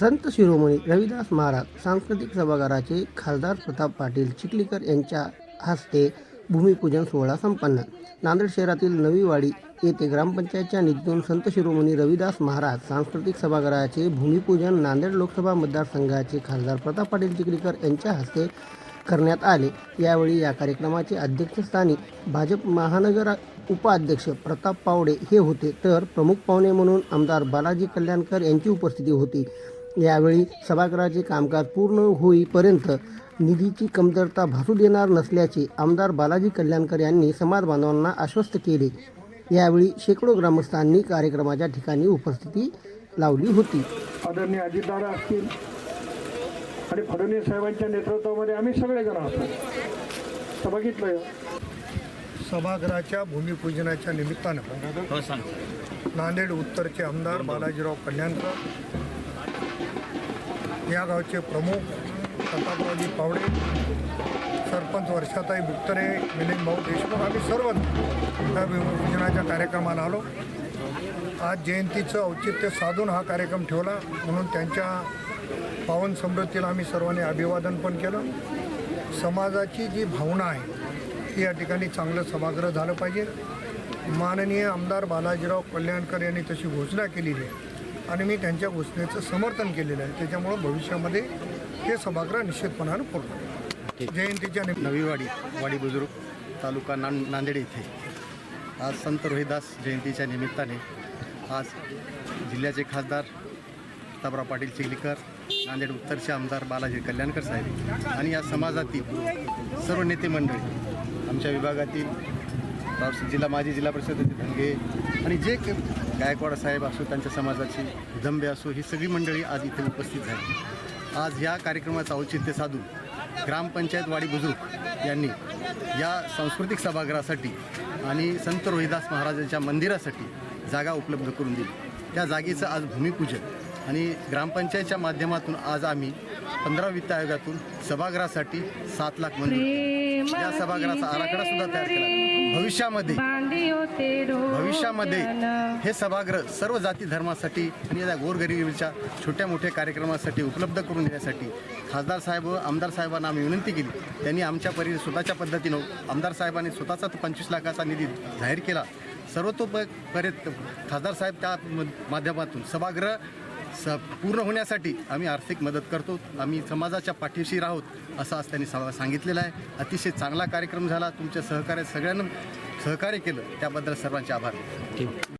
संत शिरोमणी रविदास महाराज सांस्कृतिक सभागाराचे खासदार प्रताप पाटील चिखलीकर यांच्या हस्ते भूमिपूजन सोहळा संपन्न. नांदेड शहरातील नवीवाडी येथे ग्रामपंचायतच्या निधीतून संत शिरोमणी रविदास महाराज सांस्कृतिक सभागाराचे भूमिपूजन नांदेड लोकसभा मतदारसंघाचे खासदार प्रताप पाटील चिखलीकर यांच्या हस्ते करण्यात आले. यावेळी या कार्यक्रमाचे अध्यक्षस्थानी भाजप महानगर उपाध्यक्ष प्रताप पावडे हे होते. तर प्रमुख पाहुणे म्हणून आमदार बालाजी कल्याणकर यांची उपस्थिती होती. यावेळी सभागृहाचे कामकाज पूर्ण होईपर्यंत निधीची कमतरता भासू देणार नसल्याचे आमदार बालाजी कल्याणकर यांनी समाज बांधवांना आश्वस्त केले. यावेळी शेकडो ग्रामस्थांनी कार्यक्रमाच्या ठिकाणी उपस्थिती लावली होती. आदरणीय अजितदादा असतील आणि फडणवीस साहेबांच्या नेतृत्वामध्ये आम्ही सगळेजण आहोत. बघितलं सभागृहाच्या भूमिपूजनाच्या निमित्तानं हो नांदेड उत्तरचे आमदार बालाजीराव कल्याणकर या गावचे प्रमुख प्रतापरावजी पावडे सरपंच वर्षाताई गुप्तरे मिलिंद भाऊ देशमुख आम्ही सर्वच त्या भूमिपूजनाच्या कार्यक्रमाला आलो. आज जयंतीचं औचित्य साधून हा कार्यक्रम ठेवला म्हणून त्यांच्या पावन समृद्धीला आम्ही सर्वांनी अभिवादन पण केलं. समाजाची जी भावना आहे ती या ठिकाणी चांगलं सभागृह झालं पाहिजे. माननीय आमदार बालाजीराव कल्याणकर यांनी तशी घोषणा केलेली आहे. आणि मी त्यांच्या घोषणेचं समर्थन केलेलं आहे. त्याच्यामुळं भविष्यामध्ये हे सभागृह निश्चितपणानं पूर्ण. जयंतीच्या नवीवाडी वाडी बुजुर्ग तालुका नां नांदेड येथे आज संत रोहिदास जयंतीच्या निमित्ताने आज जिल्ह्याचे खासदार प्रतापराव पाटील चिखलीकर नांदेड उत्तरचे आमदार बालाजी कल्याणकर साहेब आणि या समाजातील सर्व नेते मंडळी आमच्या विभागातील जिल्हा माजी जिल्हा परिषदेचे धनगे आणि जे गायकवाड साहेब असो त्यांच्या समाजाची जंबे असो ही सगळी मंडळी आज इथे उपस्थित झाली. आज या कार्यक्रमाचं औचित्य साधून ग्रामपंचायत वाडी बुजुर्ग यांनी या सांस्कृतिक सभागृहासाठी आणि संत रोहिदास महाराजांच्या मंदिरासाठी जागा उपलब्ध करून दिली. त्या जागेचं आज भूमिपूजन आणि ग्रामपंचायतच्या माध्यमातून आज आम्ही पंधरा वित्त आयोगातून सभागृहासाठी सात लाख मंजूर या सभागृहाचा आराखडा सुद्धा तयार केला. भविष्यामध्ये भविष्यामध्ये हे सभागृह सर्व जाती धर्मासाठी आणि या गोरगरिबीच्या छोट्या मोठ्या कार्यक्रमासाठी उपलब्ध करून देण्यासाठी खासदार साहेब व आमदार साहेबांना आम्ही विनंती केली. त्यांनी आमच्या परी स्वतःच्या पद्धतीनं आमदार साहेबांनी स्वतःचा पंचवीस लाखाचा निधी जाहीर केला. सर्वतोपरीत खासदार साहेब त्या माध्यमातून सभागृह स पूर्ण होण्यासाठी आम्ही आर्थिक मदत करतो. आम्ही समाजाच्या पाठीशी राहोत असं आज त्यांनी सा- सांगितलेलं आहे. अतिशय चांगला कार्यक्रम झाला. तुमच्या सहकार्य सगळ्यांना सहकार्य केलं. त्याबद्दल सर्वांचे आभार.